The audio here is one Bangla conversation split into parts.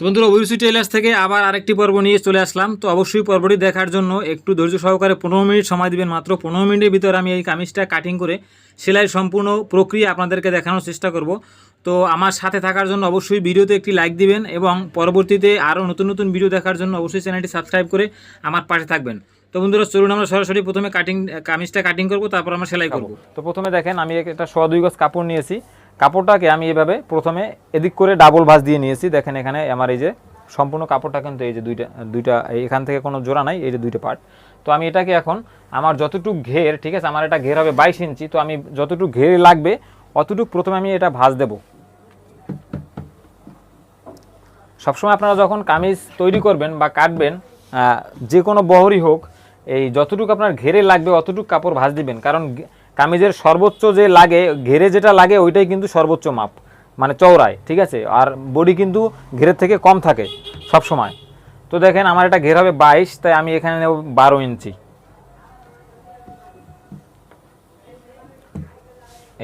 তো বন্ধুরা ওবিসি টেলার্স থেকে আবার আরেকটি পর্ব নিয়ে চলে আসলাম। তো অবশ্যই পর্বটি দেখার জন্য একটু ধৈর্য সহকারে পনেরো মিনিট সময় দিবেন মাত্র। পনেরো মিনিটের ভিতরে আমি এই কামিজটা কাটিং করে সেলাই সম্পূর্ণ প্রক্রিয়া আপনাদেরকে দেখানোর চেষ্টা করব। তো আমার সাথে থাকার জন্য অবশ্যই ভিডিওতে একটি লাইক দিবেন এবং পরবর্তীতে আরও নতুন নতুন ভিডিও দেখার জন্য অবশ্যই চ্যানেলটি সাবস্ক্রাইব করে আমার পাশে থাকবেন। তো বন্ধুরা চলুন আমরা সরাসরি প্রথমে কাটিং কামিজটা কাটিং করব তারপর আমরা সেলাই করব। তো প্রথমে দেখেন আমি একটা সোয়া দুই গজ কাপড় নিয়েছি। কাপড়টাকে আমি এভাবে প্রথমে এদিক করে ডাবল ভাঁজ দিয়ে নিয়েছি। দেখেন এখানে আমার এই যে সম্পূর্ণ কাপড়টা কিন্তু এই যে দুইটা দুইটা এখান থেকে কোনো জোড়া নাই, এই যে দুইটা পার্ট তো আমি এটাকে এখন আমার যতটুকু ঘের, ঠিক আছে, আমার এটা ঘের হবে বাইশ ইঞ্চি, তো আমি যতটুকু ঘের লাগবে, অতটুকু প্রথমে আমি এটা ভাঁজ দেব। সবসময় আপনারা যখন কামিজ তৈরি করবেন বা কাটবেন যে কোনো বহরই হোক, এই যতটুকু আপনার ঘেরে লাগবে, অতটুকু কাপড় ভাঁজ দিবেন। কারণ কামিজের সর্বোচ্চ যে লাগে, ঘেরে যেটা লাগে, ওইটাই কিন্তু সর্বোচ্চ মাপ মানে চওড়ায়, ঠিক আছে? আর বডি কিন্তু ঘেরের থেকে কম থাকে সব সময় তো দেখেন, আমার এটা ঘের হবে বাইশ, তাই আমি এখানে নেব বারো ইঞ্চি।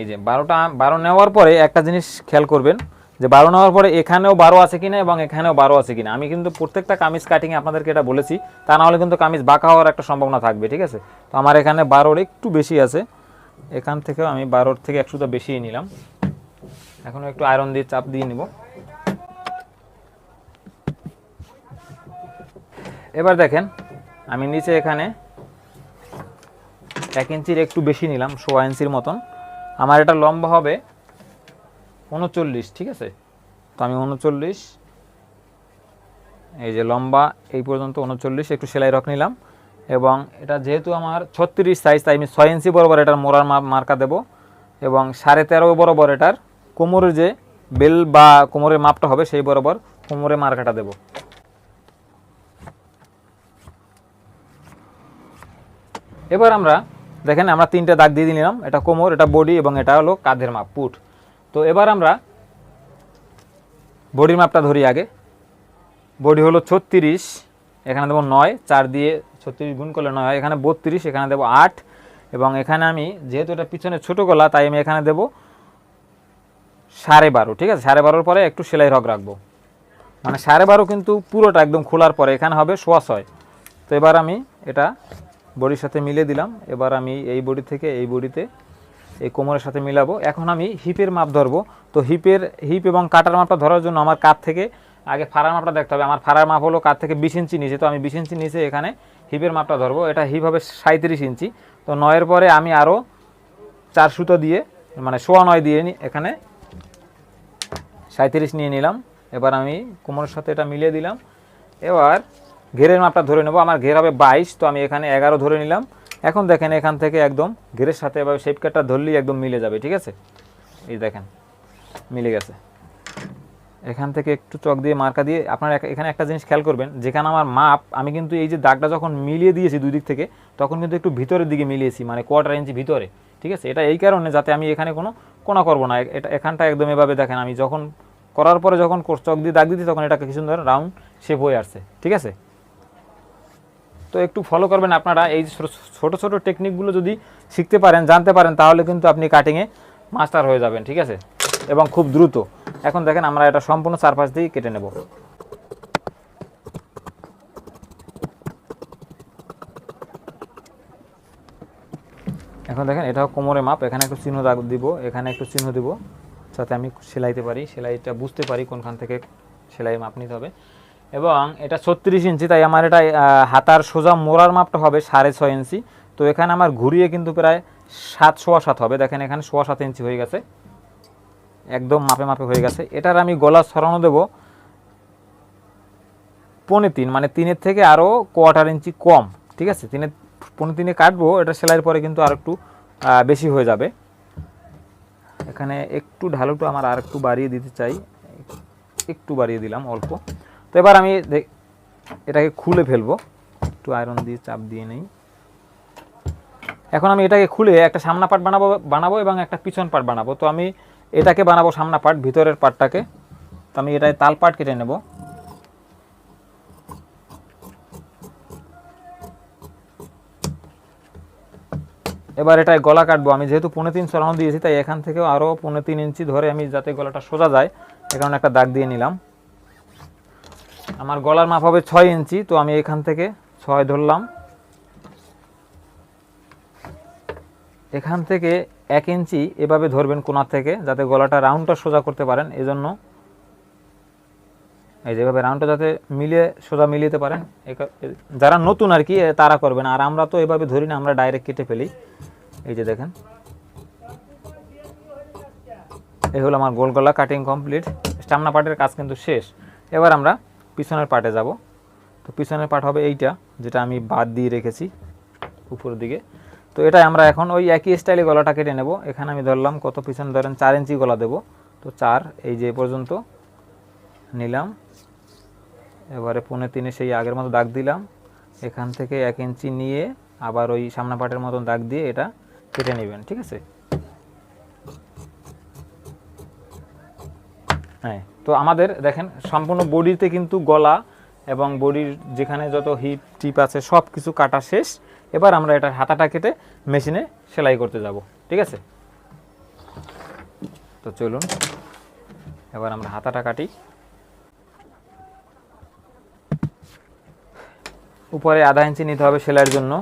এই যে, বারোটা, বারো নেওয়ার পরে একটা জিনিস খেয়াল করবেন, যে বারো নেওয়ার পরে এখানেও বারো আছে কিনা এবং এখানেও বারো আছে কিনা। আমি কিন্তু প্রত্যেকটা কামিজ কাটিংয়ে আপনাদেরকে এটা বলেছি, তা না হলে কিন্তু কামিজ বাঁকা হওয়ার একটা সম্ভাবনা থাকবে, ঠিক আছে? তো আমার এখানে বারোর একটু বেশি আছে। এখান থেকেও আমি বারোর থেকে একশোটা বেশিই নিলাম। এখন একটু আয়রন দিয়ে চাপ দিয়ে নিব। এবার দেখেন, আমি নিচে এখানে এক ইঞ্চির একটু বেশি নিলাম, সোয়া ইঞ্চির মতন। আমার এটা লম্বা হবে উনচল্লিশ, ঠিক আছে? তো আমি উনচল্লিশ, এই যে লম্বা, এই পর্যন্ত উনচল্লিশ, একটু সেলাই রক নিলাম। এবং এটা যেহেতু আমার ছত্রিশ সাইজ তাই আমি ছয় ইঞ্চি বরাবর এটার মোড়ার মার্কা দেব এবং সাড়ে তেরো বরাবর এটার কোমরের যে বেল বা কোমরের মাপটা হবে, সেই বরাবর কোমরে মার্কাটা দেব। এবার আমরা দেখেন, আমরা তিনটে দাগ দিয়ে দিলাম, এটা কোমর, এটা বডি এবং এটা হলো কাঁধের মাপ, পুট। তো এবার আমরা বডির মাপটা ধরি আগে। বডি হলো ছত্রিশ এখানে দেবো নয়, চার দিয়ে ছত্রিশ গুণ করলে নয় হয়। এখানে বত্রিশ, এখানে দেবো আট। এবং এখানে আমি যেহেতু এটা পিছনে ছোটো গলা, তাই আমি এখানে দেবো সাড়ে বারো, ঠিক আছে? সাড়ে বারোর পরে একটু সেলাই রগ রাখব। মানে সাড়ে বারো কিন্তু পুরোটা একদম খোলার পরে, এখানে হবে সোয়া ছয়। তো এবার আমি এটা বডির সাথে মিলে দিলাম। এবার আমি এই বডি থেকে এই বডিতে এই কোমরের সাথে মিলাবো। এখন আমি হিপের মাপ ধরবো। তো হিপের, হিপ এবং কাটার মাপটা ধরার জন্য আমার কাত থেকে আগে ফাড়ার মাপটা দেখতে হবে। আমার ফাড়ার মাপ হলো কাত থেকে বিশ ইঞ্চি নিচে, তো আমি বিশ ইঞ্চি নিচে এখানে হিপের মাপটা ধরবো। এটা হিপ হবে সাঁত্রিশ ইঞ্চি। তো নয়ের পরে আমি আরও চার সুতো দিয়ে মানে সোয়া নয় দিয়ে এখানে সাঁত্রিশ নিয়ে নিলাম। এবার আমি কোমরের সাথে এটা মিলিয়ে দিলাম। এবার ঘেরের মাপটা ধরে নেব। আমার ঘের হবে বাইশ, তো আমি এখানে এগারো ধরে নিলাম। এখন দেখেন এখান থেকে একদম ঘেরের সাথে এবার শেপ কাটটা ধরলেই একদম মিলে যাবে, ঠিক আছে? এই দেখেন, মিলে গেছে। এখান থেকে একটু চক দিয়ে মার্কা দিয়ে আপনারা এখানে একটা জিনিস খেয়াল করবেন, যেখানে আমার মাপ, আমি কিন্তু এই যে দাগটা যখন মিলিয়ে দিয়েছি দুই দিক থেকে, তখন কিন্তু একটু ভিতরের দিকে মিলিয়েছি মানে কোয়ার্টার ইঞ্চি ভিতরে, ঠিক আছে? এটা এই কারণে যাতে আমি এখানে কোনো কোনা করব না। এটা এখানটা একদম এভাবে দেখেন, আমি যখন করার পরে যখন চক দিয়ে দাগ দিতে তখন এটা কি সুন্দর রাউন্ড শেপ হয়ে আসছে, ঠিক আছে? তো একটু ফলো করবেন আপনারা, এই ছোট ছোট টেকনিকগুলো যদি শিখতে পারেন, জানতে পারেন, তাহলে কিন্তু আপনি কাটিংয়ে মাস্টার হয়ে যাবেন, ঠিক আছে? এবং খুব দ্রুত। এখন দেখেন আমরা এটা সম্পূর্ণ চারপাশ দিয়ে কেটে নেব। এখন দেখেন এটাও কোমরে মাপ, এখানে একটু চিহ্ন দিব, এখানে একটু চিহ্ন দিব, যাতে আমি সেলাইতে পারি, সেলাইটা বুঝতে পারি কোনখান থেকে সেলাই মাপ নিতে হবে। এবং এটা ছত্রিশ ইঞ্চি, তাই আমার এটা হাতার সোজা মোড়ার মাপটা হবে সাড়ে ছয় ইঞ্চি। তো এখানে আমার ঘুরিয়ে কিন্তু প্রায় সাত, সোয়া সাত হবে। দেখেন এখানে সোয়া সাত ইঞ্চি হয়ে গেছে। একদম মাপে মাপে হয়ে গেছে। এটার আমি গলা সরানো দেব পনে তিন মানে তিনের থেকে আরও কোয়ার্টার ইঞ্চি কম, ঠিক আছে? তিনের, পনে তিনে কাটবো, এটা সেলাইয়ের পরে কিন্তু আর একটু বেশি হয়ে যাবে। এখানে একটু ঢালুটা আমার আর একটু বাড়িয়ে দিতে চাই। একটু বাড়িয়ে দিলাম অল্প। তো এবার আমি এটাকে খুলে ফেলব। একটু আয়রন দিয়ে চাপ দিয়ে নেই। এখন আমি এটাকে খুলে একটা সামনা পার্ট বানাবো বানাবো এবং একটা পিছন পার্ট বানাবো। তো আমি এটাকে বানাবো সামনা পার্ট ভিতরের পার্টটাকে তো আমি এটায় তাল পার্ট কেটে নেব। এবার এটায় গলা কাটবো। আমি যেহেতু পনেরো তিন সরানো দিয়েছি, তাই এখান থেকেও আরও পনেরো তিন ইঞ্চি ধরে আমি যাতে গলাটা সোজা যায়, এ কারণে একটা দাগ দিয়ে নিলাম। আমার গলার মাপ হবে ছয় ইঞ্চি, তো আমি এখান থেকে ছয় ধরলাম। এখান থেকে এক ইঞ্চি এভাবে ধরবেন কোনার থেকে যাতে গলাটা রাউন্ডটা সোজা করতে পারেন, এজন্য এই যেভাবে রাউন্ডটা যাতে মিলিয়ে সোজা মিলিয়ে পারেন যারা নতুন আর কি তারা করবেন। আর আমরা তো এভাবে ধরি না, আমরা ডাইরেক্ট কেটে ফেলি। এই যে দেখেন। এই হলো আমার গোল গলা কাটিং কমপ্লিট স্টামনা পার্টের কাজ কিন্তু শেষ। এবার আমরা পিছনের পার্টে যাব। তো পিছনের পার্ট হবে এইটা, যেটা আমি বাদ দিয়ে রেখেছি, উপরের দিকে। তো এটা আমরা এখন ওই একই স্টাইলে গলাটা কেটে নেব। এখানে আমি ধরলাম কত পিছন ধরেন চার ইঞ্চি গলা দেব। তো চার, এই যে পর্যন্ত নিলাম। এবারে পৌনে তিনে সেই আগের মতো দাগ দিলাম। এখান থেকে এক ইঞ্চি নিয়ে আবার ওই সামনা পাটের মতন দাগ দিয়ে এটা কেটে নেবেন, ঠিক আছে? হ্যাঁ তো আমাদের দেখেন সম্পূর্ণ বডিতে কিন্তু গলা এবং বডির যেখানে যত হিপ টিপ আছে সব কিছু কাটা শেষ। এবার আমরা এটার হাতাটা কেটে মেশিনে সেলাই করতে যাব, ঠিক আছে? তো চলুন, এবার আমরা হাতাটা কাটি। উপরে আধা ইঞ্চি নিতে হবে সেলাইয়ের জন্য।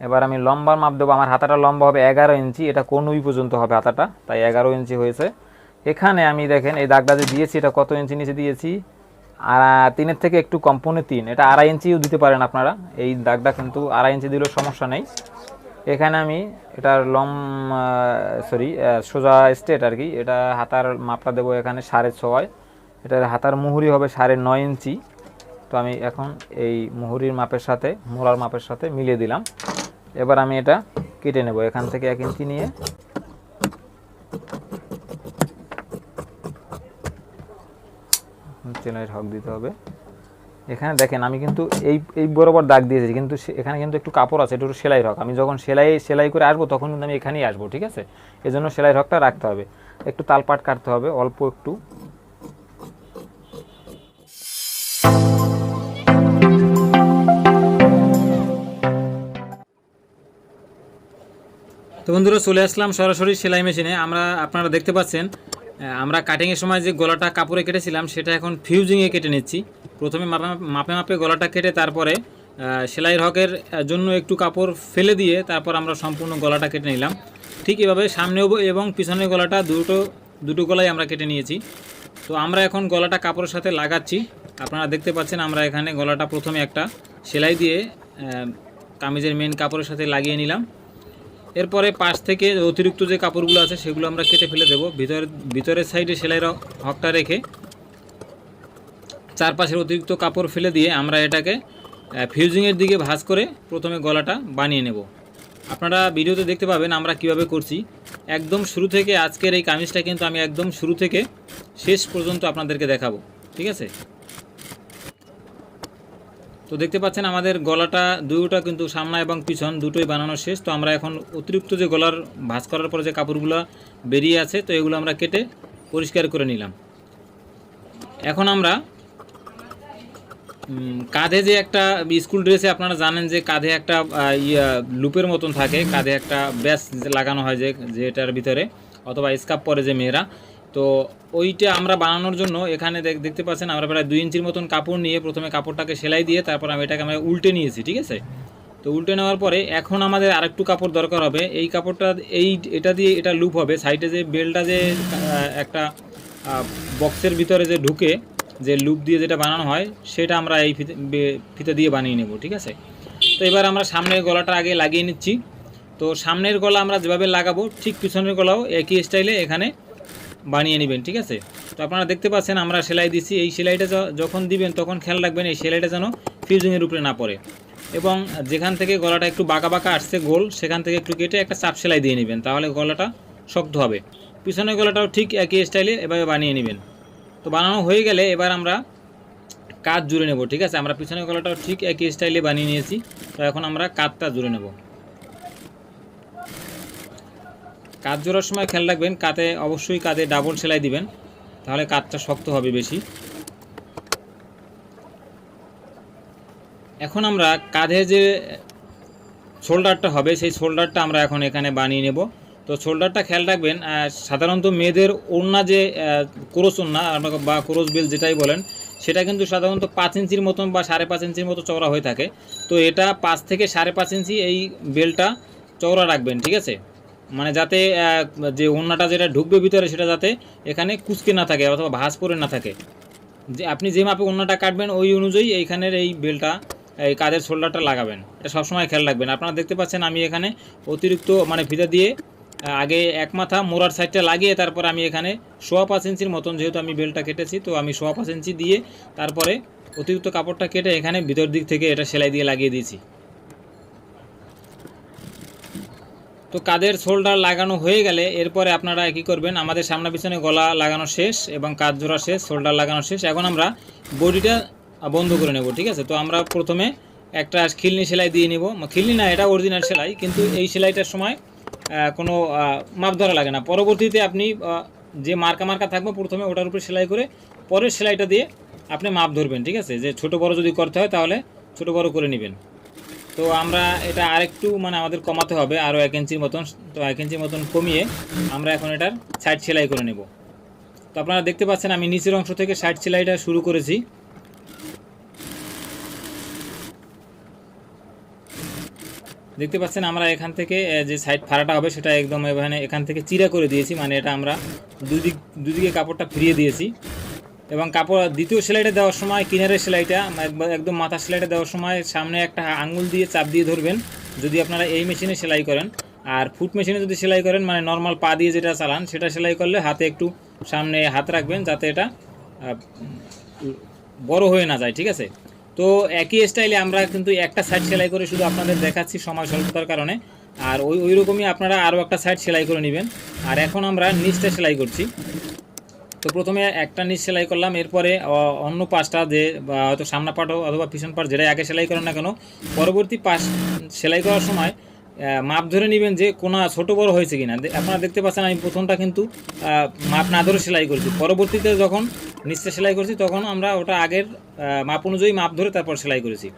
এবার আমি লম্বার মাপ দেবো, আমার হাতাটা লম্বা হবে এগারো ইঞ্চি, এটা কোনুই পর্যন্ত হবে হাতাটা? তাই এগারো ইঞ্চি হয়েছে। এখানে আমি দেখেন, এই দাগটা যে দিয়েছি, এটা কত ইঞ্চি নিচে দিয়েছি? আর তিনের থেকে একটু কম, পৌনে তিন। এটা আড়াই ইঞ্চিও দিতে পারেন আপনারা। এই দাগটা কিন্তু আড়াই ইঞ্চি দিলেও সমস্যা নেই। এখানে আমি এটার লম সরি সোজা স্টেট আর কি। এটা হাতার মাপটা দেবো এখানে সাড়ে ছয়। এটার হাতার মুহুরি হবে সাড়ে নয় ইঞ্চি। তো আমি এখন এই মুহুরির মাপের সাথে, মোলার মাপের সাথে মিলিয়ে দিলাম। এবার আমি এটা কেটে নেব। এখান থেকে এক ইঞ্চি নিয়ে চেনের হক দিতে হবে। এখানে দেখেন, আমি কিন্তু এই এই বরাবর দাগ দিয়েছি, কিন্তু এখানে কিন্তু একটু কাপড় আছে একটু সেলাই হক। আমি যখন সেলাই সেলাই করে আসব, তখন কিন্তু আমি এখানেই আসব, ঠিক আছে? এজন্য সেলাই হকটা রাখতে হবে। একটু তালপাট কাটতে হবে, অল্প একটু। তো বন্ধুরা, চলে আসলাম সরাসরি সেলাই মেশিনে। আমরা, আপনারা দেখতে পাচ্ছেন আমরা কাটিংয়ের সময় যে গলাটা কাপড়ে কেটেছিলাম, সেটা এখন ফিউজিংয়ে কেটে নিচ্ছি। প্রথমে মাপে মাপে মাপে গলাটা কেটে তারপরে সেলাইয়ের হকের জন্য একটু কাপড় ফেলে দিয়ে তারপর আমরা সম্পূর্ণ গলাটা কেটে নিলাম। ঠিক এভাবে সামনেও এবং পিছনের গলাটা দুটো দুটো গলাই আমরা কেটে নিয়েছি। তো আমরা এখন গলাটা কাপড়ের সাথে লাগাচ্ছি। আপনারা দেখতে পাচ্ছেন আমরা এখানে গলাটা প্রথমে একটা সেলাই দিয়ে কামিজের মেন কাপড়ের সাথে লাগিয়ে নিলাম। এরপরে পাশ থেকে অতিরিক্ত যে কাপড়গুলো আছে, সেগুলো আমরা কেটে ফেলে দেবো। ভিতরে ভিতরের সাইডে সেলাইয়ের হকটা রেখে চারপাশের অতিরিক্ত কাপড় ফেলে দিয়ে আমরা এটাকে ফিউজিংয়ের দিকে ভাঁজ করে প্রথমে গলাটা বানিয়ে নেব। আপনারা ভিডিওতে দেখতে পাবেন আমরা কীভাবে করছি। একদম শুরু থেকে আজকের এই কামিজটা কিন্তু আমি একদম শুরু থেকে শেষ পর্যন্ত আপনাদেরকে দেখাবো। ঠিক আছে? তো দেখতে পাচ্ছেন আমাদের গলাটা দুটোটা কিন্তু সামনা এবং পিছন, দুটোই বানানো শেষ। তো আমরা এখন অতিরিক্ত যে গলার ভাঁজ করার পরে যে কাপড়গুলো বেরিয়ে আছে, তো এগুলো আমরা কেটে পরিষ্কার করে নিলাম। এখন আমরা কাঁধে যে একটা স্কুল ড্রেসে আপনারা জানেন যে কাঁধে একটা ইয়া, লুপের মতন থাকে। কাঁধে একটা ব্যাস লাগানো হয় যে, যেটার ভিতরে অথবা স্কাপ পরে যে মেয়েরা। তো ওইটা আমরা বানানোর জন্য এখানে দেখ- দেখতে পাচ্ছেন আমরা প্রায় দুই ইঞ্চির মতন কাপড় নিয়ে প্রথমে কাপড়টাকে সেলাই দিয়ে তারপর আমি এটাকে আমরা উল্টে নিয়েছি, ঠিক আছে? তো উল্টে নেওয়ার পরে এখন আমাদের আরেকটু কাপড় দরকার হবে। এই কাপড়টা এই এটা দিয়ে এটা লুপ হবে। সাইডে যে বেলটা যে একটা বক্সের ভিতরে যে ঢুকে যে লুপ দিয়ে যেটা বানানো হয়, সেটা আমরা এই ফিতে দিয়ে বানিয়ে নেব, ঠিক আছে? তো এবার আমরা সামনের গলাটা আগে লাগিয়ে নিচ্ছি। তো সামনের গলা আমরা যেভাবে লাগাবো, ঠিক পিছনের গলাও একই স্টাইলে এখানে বানিয়ে নেবেন, ঠিক আছে? তো আপনারা দেখতে পাচ্ছেন, আমরা সেলাই দিচ্ছি এই সেলাইটা যখন দিবেন, তখন খেয়াল রাখবেন এই সেলাইটা যেন ফিউজিংয়ের উপরে না পড়ে। এবং যেখান থেকে গলাটা একটু বাঁকা বাঁকা আসছে গোল, সেখান থেকে একটু কেটে একটা চাপ সেলাই দিয়ে নেবেন, তাহলে গলাটা শক্ত হবে। পিছনের গলাটাও ঠিক একই স্টাইলে এভাবে বানিয়ে নেবেন। তো বানানো হয়ে গেলে এবার আমরা কাজ জুড়ে নেব, ঠিক আছে? আমরা পিছনের গলাটাও ঠিক একই স্টাইলে বানিয়ে নিয়েছি। তো এখন আমরা কাজটা জুড়ে নেব। কাজ জোড়ার সময় খেয়াল রাখবেন, কাতে অবশ্যই কাতে ডাবল সেলাই দিবেন, তাহলে কাজটা শক্ত হবে বেশি। এখন আমরা কাঁধে যে শোল্ডারটা হবে, সেই শোল্ডারটা আমরা এখন এখানে বানিয়ে নেব। তো শোল্ডারটা খেয়াল রাখবেন সাধারণত মেয়েদের ওড়না যে ক্রোস ওড়না বা ক্রোস বেল যেটাই বলেন, সেটা কিন্তু সাধারণত পাঁচ ইঞ্চির মতন বা সাড়ে পাঁচ ইঞ্চির মতো চওড়া হয়ে থাকে। তো এটা পাঁচ থেকে সাড়ে পাঁচ ইঞ্চি এই বেলটা চওড়া রাখবেন, ঠিক আছে? মানে যাতে যে ওড়নাটা যেটা ঢুকবে ভিতরে সেটা যাতে এখানে কুচকে না থাকে অথবা ভাঁজ পরে না থাকে। যে আপনি যে মাপে ওড়নাটা কাটবেন ওই অনুযায়ী এইখানের এই বেলটা, এই কাদের শোল্ডারটা লাগাবেন। এটা সবসময় খেয়াল রাখবেন। আপনারা দেখতে পাচ্ছেন আমি এখানে অতিরিক্ত মানে ফিতা দিয়ে আগে এক মাথা মোড়ার সাইডটা লাগিয়ে তারপর আমি এখানে সোয়া পাঁচ ইঞ্চির মতন যেহেতু আমি বেলটা কেটেছি, তো আমি সোয়া পাঁচ ইঞ্চি দিয়ে তারপরে অতিরিক্ত কাপড়টা কেটে এখানে ভিতর দিক থেকে এটা সেলাই দিয়ে লাগিয়ে দিয়েছি। তো কাদের শোল্ডার লাগানো হয়ে গেলে এরপরে আপনারা কি করবেন, আমাদের সামনে পিছনে গলা লাগানো শেষ এবং কাজ জোড়া শেষ, শোল্ডার লাগানো শেষ। এখন আমরা বডিটা বন্ধ করে নেব, ঠিক আছে? তো আমরা প্রথমে একটা খিলনি সেলাই দিয়ে নিব। খিলনি না, এটা অরিজিনাল সেলাই, কিন্তু এই সেলাইটার সময় কোনো মাপ ধরা লাগে না। পরবর্তীতে আপনি যে মার্কা মার্কা থাকবে প্রথমে ওটার উপরে সেলাই করে পরের সেলাইটা দিয়ে আপনি মাপ ধরবেন, ঠিক আছে? যে ছোট বড় যদি করতে হয় তাহলে ছোট বড় করে নেবেন। তো আমরা এটা আরেকটু মানে আমাদের কমাতে হবে আরও এক ইঞ্চির মতন, তো এক ইঞ্চির মতন কমিয়ে আমরা এখন এটার সাইড সেলাই করে নেব। তো আপনারা দেখতে পাচ্ছেন আমি নিচের অংশ থেকে সাইড সেলাইটা শুরু করেছি। দেখতে পাচ্ছেন আমরা এখান থেকে যে সাইড ফাড়াটা হবে সেটা একদম এখানে, এখান থেকে চিরা করে দিয়েছি মানে এটা আমরা দুদিক দুদিকে কাপড়টা ফিরিয়ে দিয়েছি। এবং কাপড় দ্বিতীয় সেলাইটা দেওয়ার সময়, কিনারের সেলাইটা একদম মাথার সেলাইটা দেওয়ার সময় সামনে একটা আঙুল দিয়ে চাপ দিয়ে ধরবেন, যদি আপনারা এই মেশিনে সেলাই করেন। আর ফুট মেশিনে যদি সেলাই করেন মানে নর্মাল পা দিয়ে যেটা চালান, সেটা সেলাই করলে হাতে একটু সামনে হাত রাখবেন, যাতে এটা বড় হয়ে না যায়, ঠিক আছে? তো একই স্টাইলে আমরা কিন্তু একটা সাইড সেলাই করে শুধু আপনাদের দেখাচ্ছি সময় স্বল্পতার কারণে। আর ওই ওই রকমই আপনারা আরও একটা সাইড সেলাই করে নেবেন। আর এখন আমরা নিচটা সেলাই করছি। তো প্রথমে একটা নিচ সেলাই করলাম, এরপরে অন্য পাশটা যে হয়তো সামনা পাট অথবা পিছন পাট যেটাই আগে সেলাই করেন না কেন, পরবর্তী পাশ সেলাই করার সময় মাপ ধরে নেবেন যে কোনা ছোট বড় হয়েছে কিনা। আপনারা দেখতে পাচ্ছেন আমি প্রথমটা কিন্তু মাপ না ধরে সেলাই করেছি। পরবর্তীতে যখন নিচে সেলাই করছি, তখন আমরা ওটা আগের মাপ অনুযায়ী মাপ ধরে তারপর সেলাই করেছি।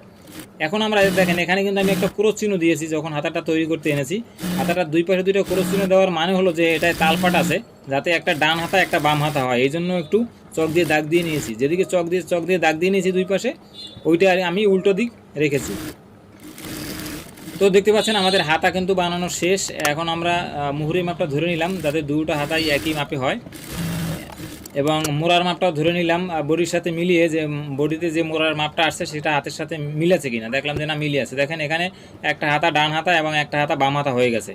এখন আমরা দেখেন, এখানে কিন্তু আমি একটা ক্রোশ চিহ্ন দিয়েছি যখন হাতাটা তৈরি করতে এনেছি। হাতাটার দুই পাশে দুইটা ক্রোশ চিহ্ন দেওয়ার মানে হলো যে এটায় তালপাট আছে, যাতে একটা ডান হাতা, একটা বাম হাতা হয়। এই জন্য একটু চক দিয়ে দাগ দিয়ে নিয়েছি। যেদিকে চক দিয়ে চক দিয়ে দাগ দিয়ে নিয়েছি দুই পাশে, ওইটা আমি উল্টো দিক রেখেছি। তো দেখতে পাচ্ছেন, আমাদের হাতা কিন্তু বানানো শেষ। এখন আমরা মুহুরি মাপটা ধরে নিলাম, যাতে দুটো হাতাই একই মাপে হয়। এবং মোড়ার মাপটাও ধরে নিলাম বডির সাথে মিলিয়ে যে বডিতে যে মোড়ার মাপটা আসছে সেটা হাতের সাথে মিলেছে কিনা, দেখলাম যে না মিলে আছে। দেখেন এখানে একটা হাতা ডান হাতা এবং একটা হাতা বাম হাতা হয়ে গেছে।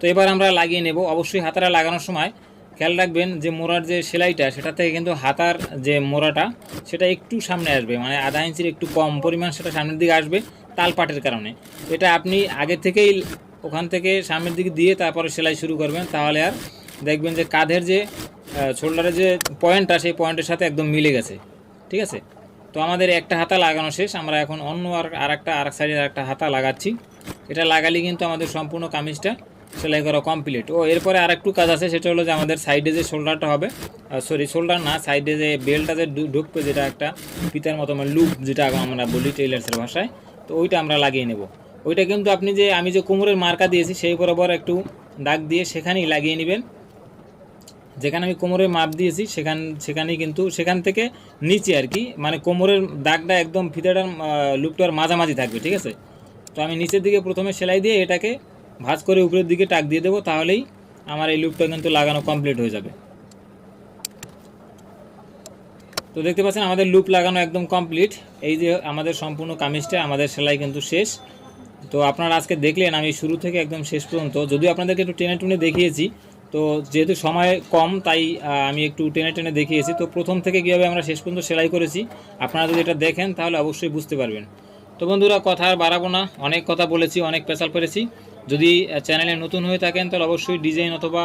তো এবার আমরা লাগিয়ে নেব। অবশ্যই হাতাটা লাগানোর সময় খেয়াল রাখবেন যে মোড়ার যে সেলাইটা, সেটা থেকে কিন্তু হাতার যে মোড়াটা, সেটা একটু সামনে আসবে। মানে আধা ইঞ্চির একটু কম পরিমাণ সেটা সামনের দিকে আসবে তালপাটের কারণে। এটা আপনি আগে থেকেই ওখান থেকে সামনের দিকে দিয়ে তারপরে সেলাই শুরু করবেন, তাহলে আর দেখবেন যে কাঁধের যে শোল্ডারের যে পয়েন্টটা, সেই পয়েন্টের সাথে একদম মিলে গেছে। ঠিক আছে? তো আমাদের একটা হাতা লাগানো শেষ। আমরা এখন অন্য আর আর একটা আরেকটা, আরেক সাইডের একটা হাতা লাগাচ্ছি। এটা লাগালে কিন্তু আমাদের সম্পূর্ণ কামিজটা সেলাই করা কমপ্লিট ও, এরপরে আরেকটু কাজ আছে, সেটা হলো যে আমাদের সাইডে যে শোল্ডারটা হবে সরি শোল্ডার না, সাইডে যে বেল্টটা যে ঢুকবে, যেটা একটা পিতার মতো মানে লুপ যেটা আমরা বলি টেইলার্সের ভাষায়, তো ওইটা আমরা লাগিয়ে নেব। ওইটা কিন্তু আপনি যে, আমি যে কোমরের মার্কা দিয়েছি, সেই বরাবর একটু দাগ দিয়ে সেখানেই লাগিয়ে নেবেন। যেখানে আমি কোমরের মাপ দিয়েছি, সেখান, সেখানেই কিন্তু, সেখান থেকে নিচে আর কি মানে কোমরের দাগটা একদম ফিতাটার লুপটার মাঝামাঝি থাকবে, ঠিক আছে? তো আমি নিচের দিকে প্রথমে সেলাই দিয়ে এটাকে ভাঁজ করে উপরের দিকে টাক দিয়ে দেবো, তাহলেই আমার এই লুপটা কিন্তু লাগানো কমপ্লিট হয়ে যাবে। তো দেখতে পাচ্ছেন, আমাদের লুপ লাগানো একদম কমপ্লিট। এই যে আমাদের সম্পূর্ণ কামিজটা, আমাদের সেলাই কিন্তু শেষ। তো আপনারা আজকে দেখলেন, আমি শুরু থেকে একদম শেষ পর্যন্ত। যদিও আপনাদেরকে একটু টেনে টুনে দেখিয়েছি তো যেহেতু সময় কম, তাই আমি একটু টেনে টেনে দেখিয়েছি। তো প্রথম থেকে কীভাবে আমরা শেষ পর্যন্ত সেলাই করেছি, আপনারা যদি এটা দেখেন, তাহলে অবশ্যই বুঝতে পারবেন। তো বন্ধুরা, কথা আর বাড়াবো না। অনেক কথা বলেছি, অনেক পেশাল করেছি। যদি চ্যানেলে নতুন হয়ে থাকেন, তাহলে অবশ্যই ডিজাইন অথবা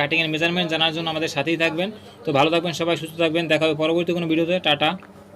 কাটিংয়ের মেজারমেন্ট জানার জন্য আমাদের সাথেই থাকবেন। তো ভালো থাকবেন সবাই, সুস্থ থাকবেন। দেখা হবে পরবর্তী কোনো ভিডিওতে। টাটা।